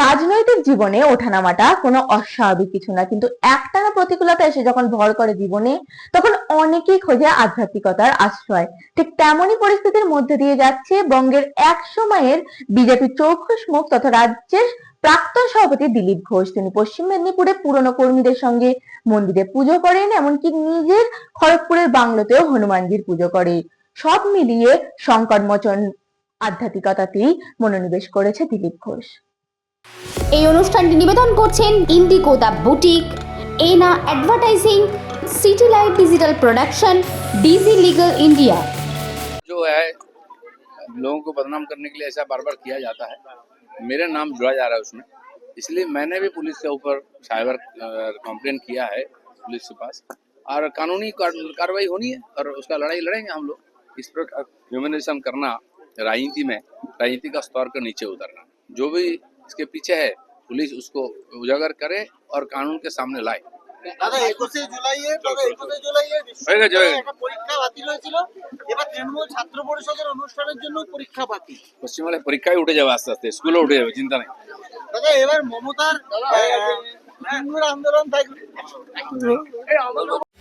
রাজনৈতিক জীবনে ওঠানামাটা কোনো অস্বাভাবিক কিছু না কিন্তু একটানা প্রতিকূলতা এসে যখন ভর করে জীবনে তখন অনেকেই খোঁজে আধ্যাত্মিকতার আশ্রয় ঠিক তেমনই পরিস্থিতির মধ্যে দিয়ে যাচ্ছে বঙ্গের এক সময়ের বিজেপি চৌখস মুখ তথা রাজ্যের প্রাক্তন সভাপতি দিলীপ ঘোষ তিনি পশ্চিম মেদিনীপুরে পুরনো কর্মীদের সঙ্গে মন্দিরে পুজো করেন এমনকি নিজের খড়গপুরের বাংলোতেও হনুমানজির পুজো করে সব মিলিয়ে সংকটমোচন আধ্যাত্মিকতাতেই মনোনিবেশ করেছে দিলীপ ঘোষ এই অনুষ্ঠানটি নিবেদন করছেন Indico the boutique Ena advertising city light digital production DG legal India जो है लोगों को बदनाम करने के लिए ऐसा बार बार किया जाता है मेरा नाम जुड़ा जा रहा है उसमें इसलिए मैंने भी पुलिस के ऊपर साइबर कंप्लेन किया है पुलिस के पास और कानूनी कार्रवाई होनी है और उसका लड़ाई लड़ेंगे हम लोग इस प्रकार ह्यूमनिज्म करना राजनीति में राजनीति का स्तर के नीचे उतरना जो भी के पीछे है पुलिस उसको उजागर करे और कानून के सामने लाए दादा 1 जुलाई है तो 1 जुलाई है परीक्षा बाकी रहिसिलो এবারে তৃণমূল ছাত্র পরিষদের অনুষ্ঠানের জন্য পরীক্ষা বাকি পশ্চিম वाले পরীক্ষাই উঠে যাবে আস্তে স্কুলও উঠে যাবে চিন্তা নাই দাদা এবার মমতার আন্দোলন তাই